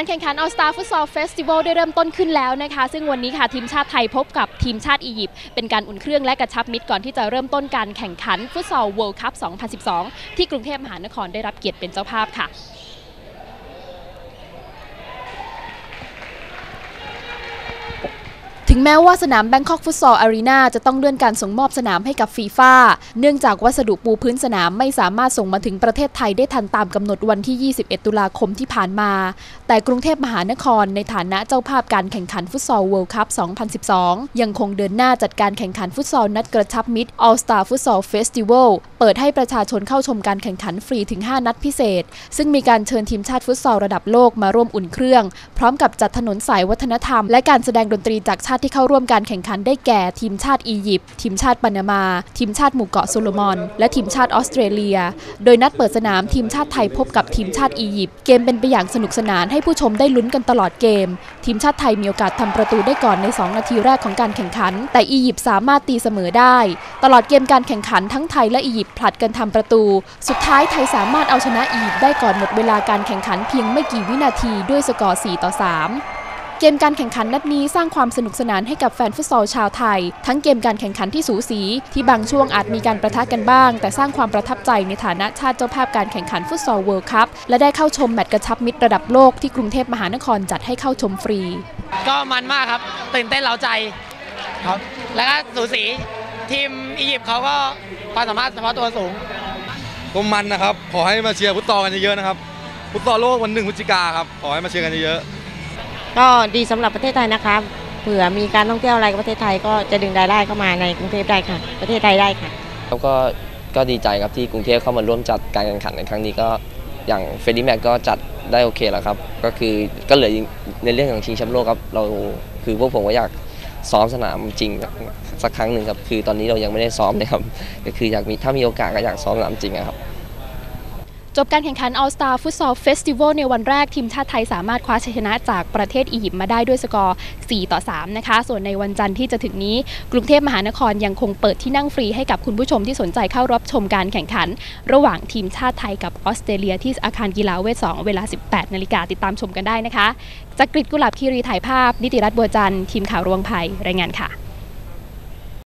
การแข่งขัน All Star Futsal Festival ได้เริ่มต้นขึ้นแล้วนะคะ ซึ่งวันนี้ค่ะทีมชาติไทยพบกับทีมชาติอียิปต์เป็นการอุ่นเครื่องและกระชับมิตรก่อนที่จะเริ่มต้นการแข่งขันฟุตซอล World Cup 2012 ที่กรุงเทพมหานครได้รับเกียรติเป็นเจ้าภาพค่ะ ถึงแม้ว่าสนามแบงคอกฟุตซอลอารีนาจะต้องเลื่อนการส่งมอบสนามให้กับฟีฟ่าเนื่องจากวัสดุปูพื้นสนามไม่สามารถส่งมาถึงประเทศไทยได้ทันตามกำหนดวันที่ 21 ตุลาคมที่ผ่านมา แต่กรุงเทพมหานครในฐานะเจ้าภาพการแข่งขันฟุตซอลเวิลด์คัพ 2012 ยังคงเดินหน้าจัดการแข่งขันฟุตซอลนัดกระชับมิตร All Star Futsal Festival เปิดให้ประชาชนเข้าชมการแข่งขันฟรีถึง 5 นัดพิเศษ ซึ่งมีการเชิญทีมชาติฟุตซอลระดับโลกมาร่วมอุ่นเครื่อง พร้อมกับจัดถนนสายวัฒนธรรม และการแสดงดนตรีจากชาติที่เข้าร่วมการแข่งขันได้แก่ ทีมชาติอียิปต์ทีมชาติปานามา ทีมชาติหมู่เกาะโซโลมอน และทีมชาติออสเตรเลีย โดยนัดเปิดสนามทีมชาติไทยพบกับทีมชาติอียิปต์เกมเป็นไปอย่างสนุกสนานให้ผู้ชมได้ลุ้นกันตลอดเกม ทีมชาติไทยมีโอกาสทำประตูได้ก่อนใน 2 นาทีแรกของการแข่งขัน แต่อียิปต์สามารถตีเสมอได้ ตลอดเกมการแข่งขันทั้งไทยและอียิปต์ผลัดกันทำประตู สุดท้ายไทยสามารถเอาชนะอียิปต์ได้ก่อนหมดเวลาการแข่งขันเพียงไม่กี่วินาทีด้วยสกอร์ 4 ต่อ 3 เกมการแข่งขันนัดนี้สร้างความสนุกสนานให้กับแฟนฟุตซอลชาวไทย ทั้งเกมการแข่งขันที่สูสี ที่บางช่วงอาจมีการประทะกันบ้าง แต่สร้างความประทับใจในฐานะชาติเจ้าภาพการแข่งขันฟุตซอลเวิลด์คัพและได้เข้าชมแมตช์กระชับมิตรระดับโลกที่กรุงเทพมหานครจัดให้เข้าชมฟรี ก็มันมากครับตื่นเต้นเร้าใจครับ แล้วก็สูสีทีมอียิปต์เขาก็ความสามารถเฉพาะตัวสูงก็มันนะครับ ขอให้มาเชียร์ฟุตซอลกันเยอะๆนะครับฟุตซอลโลกวันหนึ่งพฤศจิกาครับขอให้มาเชียร์กันเยอะๆ ก็ดีสำหรับประเทศไทยนะคะเผื่อมีการท่องเที่ยวอะไรกับประเทศไทยก็จะดึงรายได้เข้ามาในกรุงเทพได้ค่ะ ประเทศไทยได้ค่ะแล้วก็ก็ดีใจครับที่กรุงเทพเข้ามาร่วมจัดการแข่งขันในครั้งนี้ก็อย่างเฟรดดี้แม็กก็จัดได้โอเคแล้วครับ ก็คือก็เหลือในเรื่องของชิงแชมป์โลกครับเราคือพวกผมก็อยากซ้อมสนามจริงสักครั้งหนึ่งครับ คือตอนนี้เรายังไม่ได้ซ้อมเลยครับ ก็คืออยากมีถ้ามีโอกาสก็อยากซ้อมสนามจริงครับ จบการแข่งขัน All Star Futsal Festival ในวันแรกทีมชาติไทยสามารถคว้าชัยชนะจากประเทศอียิปต์มาได้ด้วยสกอร์ 4 ต่อ 3 นะคะ ส่วนในวันจันทร์ที่จะถึงนี้ กรุงเทพมหานครยังคงเปิดที่นั่งฟรีให้กับคุณผู้ชมที่สนใจเข้ารับชมการแข่งขัน ระหว่างทีมชาติไทยกับออสเตรเลียที่อาคารกีฬาเวท 2 เวลา 18 นาฬิกาติดตามชมกันได้นะคะจากกริดกุหลาบคีรีถ่ายภาพ นิติรัตน์บัวจันทร์ทีมข่าวรวงภัยรายงานค่ะ